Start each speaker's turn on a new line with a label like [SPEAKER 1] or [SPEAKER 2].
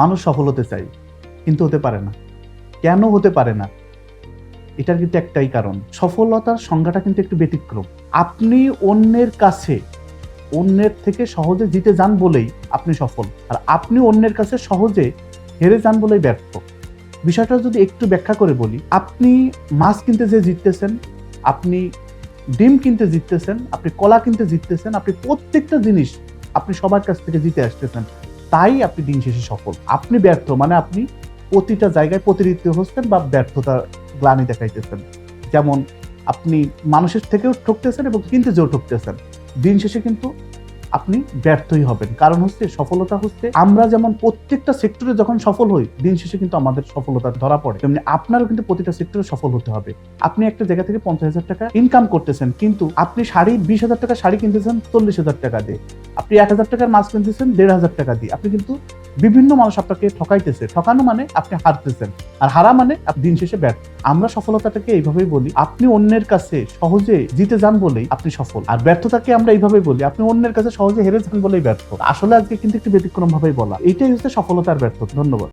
[SPEAKER 1] মানুষ সফল হতে চাই, কিন্তু হতে পারে না। কেন হতে পারে না? এটার কিন্তু একটাই কারণ। সফলতার সংজ্ঞাটা কিন্তু একটু ব্যতিক্রম। আপনি অন্যের কাছে, অন্যের থেকে সহজে জিতে যান বলেই আপনি সফল। আর আপনি অন্যের কাছে সহজে হেরে যান বলেই ব্যর্থ। বিষয়টা যদি একটু ব্যাখ্যা করে বলি, আপনি মাছ কিনতে যে জিততেছেন, আপনি ডিম কিনতে জিততেছেন, আপনি কলা কিনতে জিততেছেন, আপনি প্রত্যেকটা জিনিস আপনি সবার কাছ থেকে জিতে আসতেছেন। তাই আপনি দিন শেষে সফল। আপনি ব্যর্থ মানে আপনি প্রতিটা জায়গায় প্রতিনিধিত্ব হচ্ছেন বা ব্যর্থতা গ্লানি দেখাইতেছেন। যেমন আপনি মানুষের থেকেও ঠকতেছেন এবং কিনতে যেও ঠকতেছেন। দিন শেষে কিন্তু আপনি ব্যর্থই হবেন। কারণ হচ্ছে সফলতা হচ্ছে আমরা যেমন প্রত্যেকটা সেক্টরে যখন সফল হই, দিন শেষে কিন্তু আমাদের সফলতা ধরা পড়ে। তেমনি আপনারও কিন্তু প্রতিটা সেক্টরে সফল হতে হবে। আপনি একটা জায়গা থেকে পঞ্চাশ হাজার টাকা ইনকাম করতেছেন, কিন্তু আপনি শাড়ি বিশ হাজার টাকা শাড়ি কিনতেছেন চল্লিশ হাজার টাকা দিয়ে। আপনি এক হাজার টাকার মাছ কিনতেছেন, দেড় হাজার টাকা দিয়ে। আপনি কিন্তু বিভিন্ন মানুষ আপনাকে ঠকাইতেছে। ঠকানো মানে আপনি হারতেছেন। আর হারা মানে দিন শেষে ব্যর্থ। আমরা সফলতাটাকে এইভাবেই বলি, আপনি অন্যের কাছে সহজে জিতে যান বলেই আপনি সফল। আর ব্যর্থতাকে আমরা এইভাবেই বলি, আপনি অন্যের কাছে সহজে হেরে যান বলেই ব্যর্থ। আসলে আজকে কিন্তু একটু ব্যতিক্রম ভাবেই বলা। এটাই হচ্ছে সফলতার ব্যর্থ ধন্যবাদ।